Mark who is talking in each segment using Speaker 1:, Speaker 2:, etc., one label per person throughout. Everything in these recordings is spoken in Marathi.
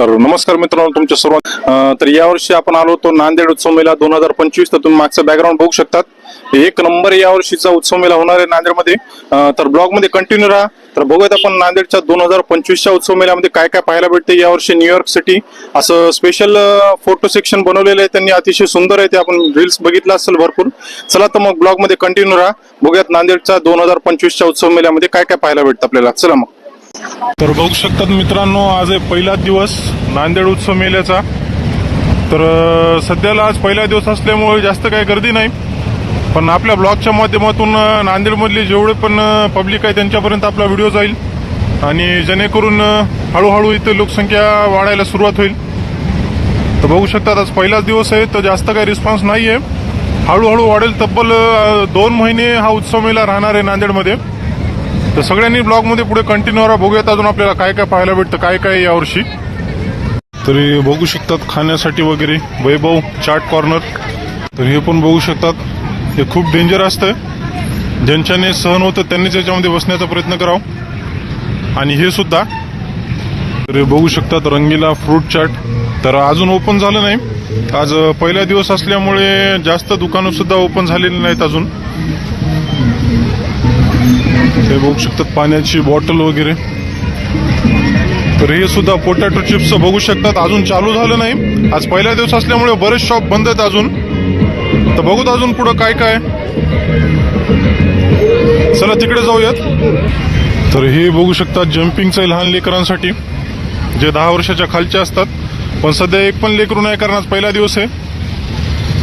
Speaker 1: तर नमस्कार मित्रांनो तुमच्या सर्व तर यावर्षी आपण आलो होतो नांदेड उत्सव मेला दोन हजार पंचवीस. तर तुम्ही मागचं बॅकग्राऊंड बघू शकतात. एक नंबर यावर्षीचा उत्सव मेला होणार आहे नांदेडमध्ये. तर ब्लॉगमध्ये कंटिन्यू राहा. तर बघूयात आपण नांदेडच्या दोन हजार पंचवीसच्या उत्सव मेळ्यामध्ये काय काय पाहायला भेटते यावर्षी न्यूयॉर्क सिटी असं स्पेशल फोटो सेक्शन बनवलेलं आहे त्यांनी. अतिशय सुंदर आहे ते. आपण रील्स बघितलं असेल भरपूर. चला तर मग ब्लॉगमध्ये कंटिन्यू राहा. बघूयात नांदेडच्या दोन हजार पंचवीसच्या उत्सव मेळ्यामध्ये काय काय पाहायला भेटतं आपल्याला. चला मग. तर बघू शकतात मित्रांनो आज आहे पहिला दिवस नांदेड उत्सव मेल्याचा. तर सध्याला आज पहिला दिवस असल्यामुळे जास्त काही गर्दी नाही. पण आपल्या ब्लॉगच्या माध्यमातून नांदेडमधले जेवढे पण पब्लिक आहे त्यांच्यापर्यंत आपला व्हिडिओ जाईल. आणि जेणेकरून हळूहळू इथे लोकसंख्या वाढायला सुरुवात होईल. तर बघू शकतात आज पहिलाच दिवस आहे तर जास्त काही रिस्पॉन्स नाही आहे हळूहळू वाढेल तब्बल दोन महिने हा उत्सव मेला राहणार आहे नांदेडमध्ये. तर सगळ्यांनी ब्लॉगमध्ये पुढे कंटिन्यू राहा बघूयात अजून आपल्याला काय काय पाहायला भेटतं काय काय यावर्षी तरी बघू शकतात खाण्यासाठी वगैरे. वैभव चाट कॉर्नर तर हे पण बघू शकतात. हे खूप डेंजर असतं ज्यांच्याने सहन होतं त्यांनीच याच्यामध्ये बसण्याचा प्रयत्न करावा. आणि हे सुद्धा. तर हे बघू शकतात रंगीला फ्रूट चाट तर अजून ओपन झालं नाही. आज पहिला दिवस असल्यामुळे जास्त दुकानं सुद्धा ओपन झालेली नाहीत अजून. हे बघू शकतात पाण्याची बॉटल वगैरे. तर हे सुद्धा पोटॅटो चिप्स बघू शकतात. अजून चालू झालं नाही. आज पहिला दिवस असल्यामुळे बरेच शॉप बंद आहेत अजून. तर बघूत अजून पुढं काय काय. चला तिकडे जाऊयात. तर हे बघू शकतात जम्पिंगचं आहे लहान लेकरांसाठी जे दहा वर्षाच्या खालचे असतात. पण सध्या एक पण लेकरू नाही कारण आज पहिला दिवस आहे.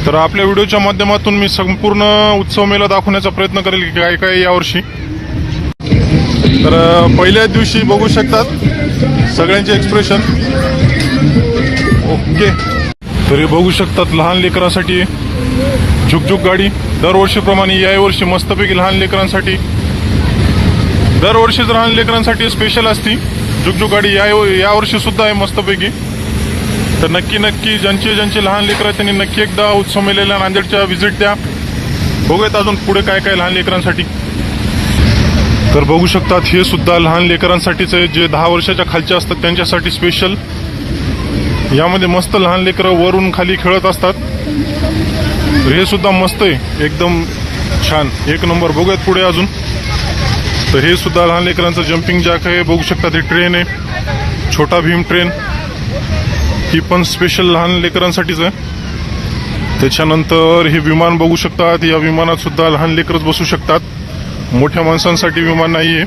Speaker 1: तर आपल्या व्हिडिओच्या माध्यमातून मी संपूर्ण उत्सव मेला दाखवण्याचा प्रयत्न करेल की काय काय यावर्षी. तर पहिल्याच पहिल्या दिवशी बघू शकतात सगळ्यांचे एक्सप्रेशन ओके तर बघू शकतात लहान लेकरांसाठी झुकझुक गाडी. दरवर्षीप्रमाणे या वर्षी मस्तपैकी लहान लेकरांसाठी. दरवर्षीच लहान लेकरांसाठी स्पेशल असती. झुकझुक गाडी या यावर्षी सुद्धा आहे मस्तपैकी. तर नक्की नक्की ज्यांचे ज्यांचे लहान लेकरं आहेत त्यांनी नक्की एकदा उत्सव मेलेल्या नांदेडच्या व्हिजिट द्या. बघूयात अजून पुढे काय काय लहान लेकरांसाठी. तर बघू शकतात हे सुद्धा लहान लेकरांसाठीच आहे. जे दहा वर्षाच्या खालचे असतात त्यांच्यासाठी स्पेशल यामध्ये मस्त लहान लेकरं वरून खाली खेळत असतात. तर हे सुद्धा मस्त आहे. एकदम छान. एक नंबर. बघूयात पुढे अजून. तर हे सुद्धा लहान लेकरांचं जम्पिंग जॅक आहे. बघू शकतात ही ट्रेन आहे. छोटा भीम ट्रेन ही पण स्पेशल लहान लेकरांसाठीच आहे. त्याच्यानंतर हे विमान बघू शकतात. या विमानात सुद्धा लहान लेकरच बसू शकतात. मोठ्या माणसांसाठी विमान नाही आहे